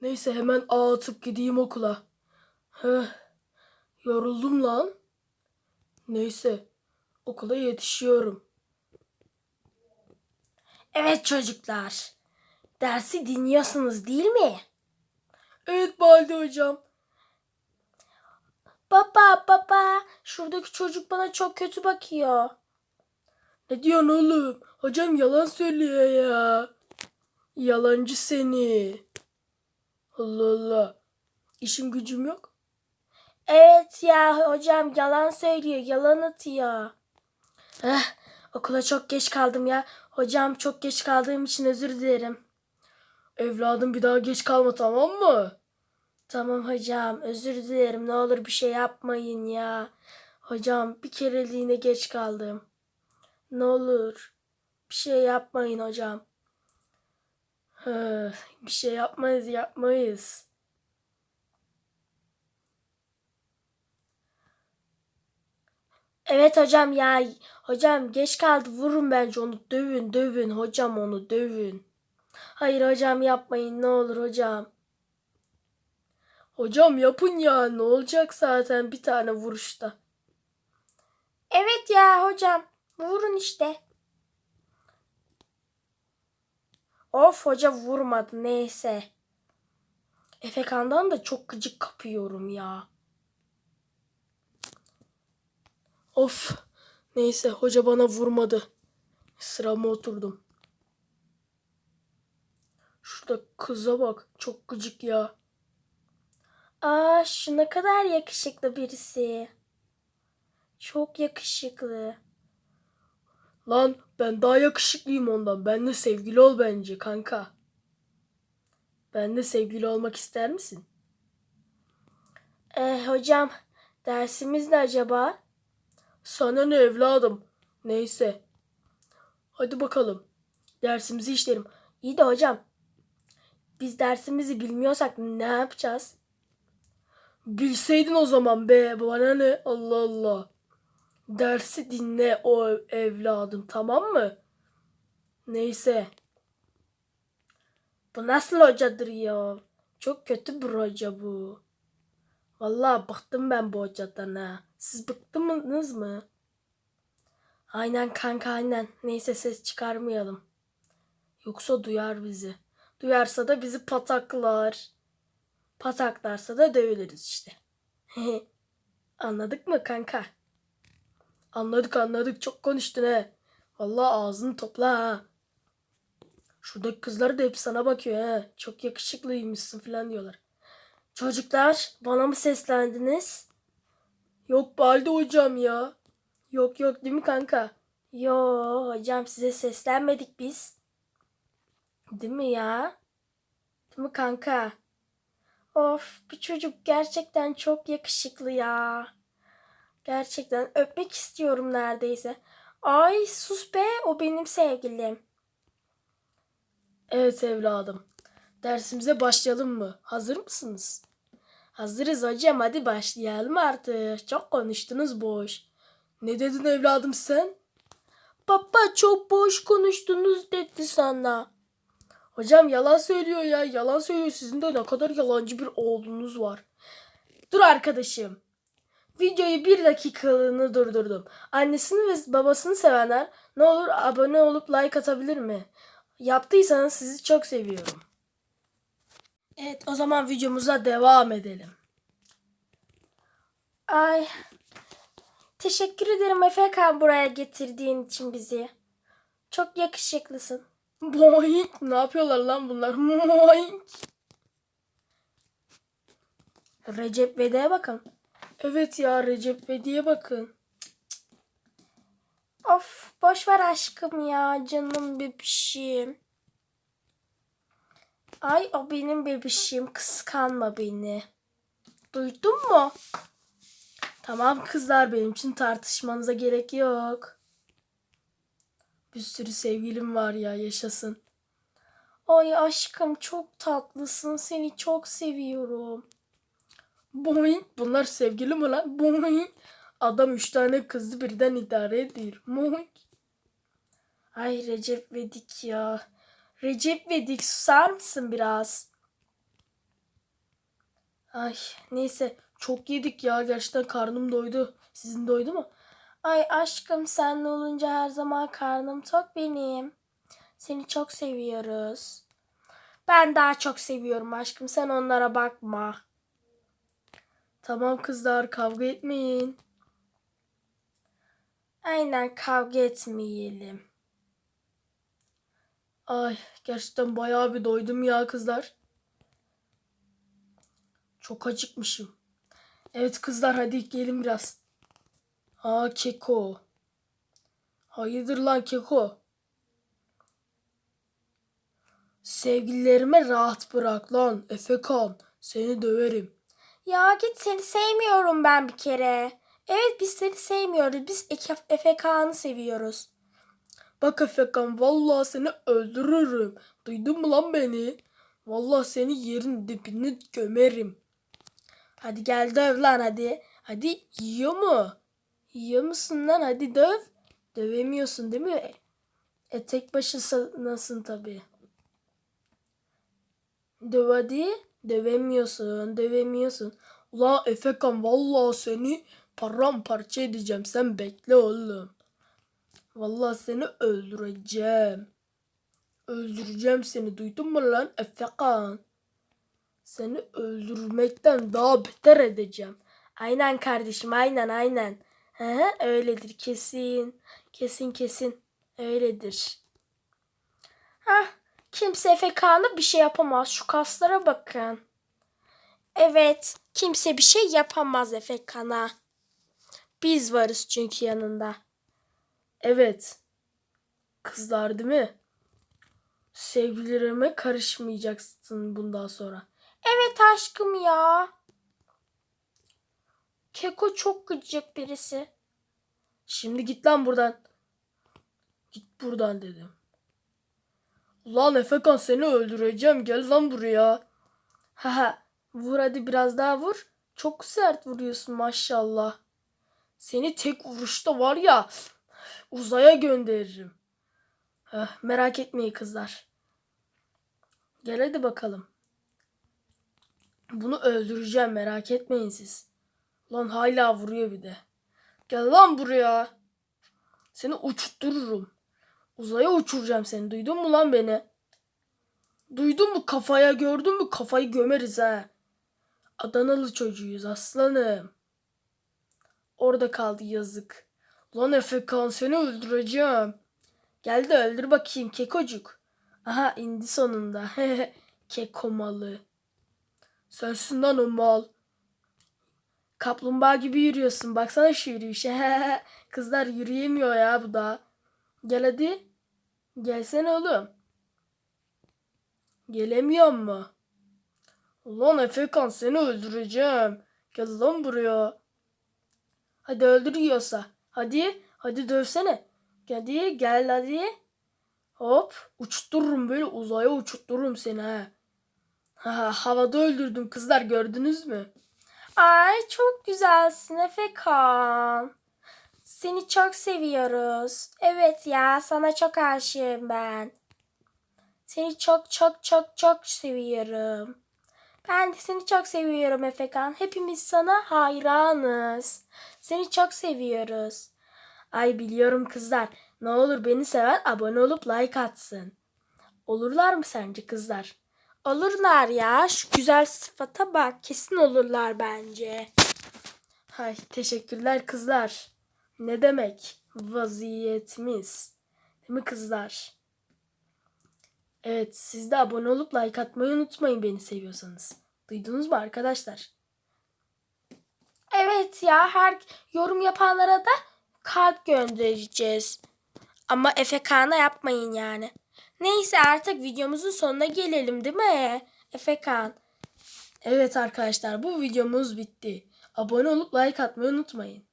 Neyse hemen ağ atıp gideyim okula. Heh, yoruldum lan. Neyse okula yetişiyorum. Evet çocuklar. Dersi dinliyorsunuz değil mi? Evet Balde hocam. Baba baba şuradaki çocuk bana çok kötü bakıyor. Ne diyorsun oğlum? Hocam yalan söylüyor ya. Yalancı seni. Allah Allah. İşim gücüm yok. Evet ya hocam yalan söylüyor yalan atıyor. Eh, okula çok geç kaldım ya. Hocam çok geç kaldığım için özür dilerim. Evladım bir daha geç kalma tamam mı? Tamam hocam özür dilerim ne olur bir şey yapmayın ya. Hocam bir kereliğine geç kaldım. Ne olur bir şey yapmayın hocam. Hı, bir şey yapmayız yapmayız. Evet hocam ya hocam geç kaldı vurun bence onu dövün dövün hocam onu dövün. Hayır hocam yapmayın ne olur hocam. Hocam yapın ya ne olacak zaten bir tane vuruşta. Evet ya hocam vurun işte. Of hoca vurmadı neyse. Efekan'dan da çok gıcık kapıyorum ya. Of neyse hoca bana vurmadı. Sırama oturdum. Şurada kıza bak çok gıcık ya. Aa şu ne kadar yakışıklı birisi. Çok yakışıklı. Lan ben daha yakışıklıyım ondan. Benle sevgili ol bence kanka. Benle sevgili olmak ister misin? Eh hocam dersimiz ne acaba? Sana ne evladım? Neyse. Hadi bakalım. Dersimizi işlerim. İyi de hocam biz dersimizi bilmiyorsak ne yapacağız? Bilseydin o zaman be. Bana ne? Allah Allah. Dersi dinle o evladım tamam mı? Neyse. Bu nasıl hocadır ya? Çok kötü bir hoca bu. Vallahi bıktım ben bu hocadan ha. Siz bıktınız mı? Aynen kanka aynen. Neyse ses çıkarmayalım. Yoksa duyar bizi. Duyarsa da bizi pataklar. Pataklarsa da dövülürüz işte. Anladık mı kanka? Anladık anladık çok konuştun he. Vallahi ağzını topla ha. Şuradaki kızlar da hep sana bakıyor he. Çok yakışıklıymışsın falan diyorlar. Çocuklar bana mı seslendiniz? Yok Balde hocam ya. Yok yok değil mi kanka? Yo hocam size seslenmedik biz. Değil mi ya? Değil mi kanka? Of bu çocuk gerçekten çok yakışıklı ya. Gerçekten öpmek istiyorum neredeyse. Ay sus be o benim sevgilim. Evet evladım. Dersimize başlayalım mı? Hazır mısınız? Hazırız hocam hadi başlayalım artık. Çok konuştunuz boş. Ne dedin evladım sen? Baba çok boş konuştunuz dedi sana. Hocam yalan söylüyor ya. Yalan söylüyor. Sizin de ne kadar yalancı bir oğlunuz var. Dur arkadaşım. Videoyu bir dakikalığını durdurdum. Annesini ve babasını sevenler ne olur abone olup like atabilir mi? Yaptıysanız sizi çok seviyorum. Evet o zaman videomuza devam edelim. Ay. Teşekkür ederim Efekan buraya getirdiğin için bizi. Çok yakışıklısın. Boing. Ne yapıyorlar lan bunlar? Boing. Recep Vede'ye bakın. Evet ya Recep Vedi'ye bakın. Of boş ver aşkım ya canım bebişim. Ay o benim bebişim kıskanma beni. Duydun mu? Tamam kızlar benim için tartışmanıza gerek yok. Bir sürü sevgilim var ya yaşasın. Ay aşkım çok tatlısın seni çok seviyorum. Boing. Bunlar sevgili mi lan? Boing. Adam üç tane kızı birden idare ediyor. Boing. Ay Recep Vedik ya. Recep Vedik susar mısın biraz? Ay neyse çok yedik ya gerçekten karnım doydu. Sizin doydu mu? Ay aşkım senle olunca her zaman karnım tok benim. Seni çok seviyoruz. Ben daha çok seviyorum aşkım. Sen onlara bakma. Tamam kızlar kavga etmeyin. Aynen kavga etmeyelim. Ay gerçekten bayağı bir doydum ya kızlar. Çok acıkmışım. Evet kızlar hadi gelin biraz. Aa Keko. Hayırdır lan Keko? Sevgililerime rahat bırak lan Efekan. Seni döverim. Ya git seni sevmiyorum ben bir kere. Evet biz seni sevmiyoruz. Biz Eke- Efe Kağan'ı seviyoruz. Bak Efekan vallahi seni öldürürüm. Duydun mu lan beni? Vallahi seni yerin dibine gömerim. Hadi gel döv lan hadi. Hadi yiyor mu? Yiyor musun lan? Hadi döv. Dövemiyorsun değil mi? E tek başınasın tabii. Döv hadi. Dövemiyorsun. Dövemiyorsun. Ulan Efekan vallahi seni paramparça edeceğim. Sen bekle oğlum. Vallahi seni öldüreceğim. Öldüreceğim seni. Duydun mu lan Efekan? Seni öldürmekten daha beter edeceğim. Aynen kardeşim aynen aynen. He, öyledir kesin. Kesin kesin. Öyledir. Hah kimse Kağan'a bir şey yapamaz. Şu kaslara bakın. Evet kimse bir şey yapamaz Kağan'a. Biz varız çünkü yanında. Evet. Kızlar değil mi? Sevgililerime karışmayacaksın bundan sonra. Evet aşkım ya. Keko çok gıcık birisi. Şimdi git lan buradan. Git buradan dedim. Ulan Efekan seni öldüreceğim. Gel lan buraya. Haha. Vur hadi biraz daha vur. Çok sert vuruyorsun maşallah. Seni tek vuruşta var ya uzaya gönderirim. Heh, merak etmeyin kızlar. Gel hadi bakalım. Bunu öldüreceğim merak etmeyin siz. Lan hala vuruyor bir de. Gel lan buraya. Seni uçtururum. Uzaya uçuracağım seni. Duydun mu lan beni? Duydun mu kafaya gördün mü kafayı gömeriz ha. Adanalı çocuğuyuz aslanım. Orada kaldı yazık. Lan Efekan seni öldüreceğim. Gel de öldür bakayım kekocuk. Aha indi sonunda. Keko malı. Sensin lan o mal. Kaplumbağa gibi yürüyorsun. Baksana şu yürüyüşe. Kızlar yürüyemiyor ya bu da. Gel hadi. Gelsene oğlum. Gelemiyor mu? Ulan Efekan seni öldüreceğim. Gel lan buraya. Hadi öldürüyorsa. Hadi. Hadi dövsene. Hadi gel hadi. Hop. Uçtururum böyle uzaya uçtururum seni ha. Ha, havada öldürdüm kızlar gördünüz mü? Ay çok güzelsin Efe Kağan. Seni çok seviyoruz. Evet ya sana çok aşığım ben. Seni çok çok çok çok seviyorum. Ben de seni çok seviyorum Efekan. Hepimiz sana hayranız. Seni çok seviyoruz. Ay biliyorum kızlar. Ne olur beni seven abone olup like atsın. Olurlar mı sence kızlar? Olurlar ya. Şu güzel sıfata bak. Kesin olurlar bence. Hay teşekkürler kızlar. Ne demek? Vaziyetimiz. Değil mi kızlar? Evet siz de abone olup like atmayı unutmayın beni seviyorsanız. Duydunuz mu arkadaşlar? Evet ya her yorum yapanlara da kalp göndereceğiz. Ama Efe Kaan'a yapmayın yani. Neyse artık videomuzun sonuna gelelim değil mi? Efe Kaan. Evet arkadaşlar bu videomuz bitti. Abone olup like atmayı unutmayın.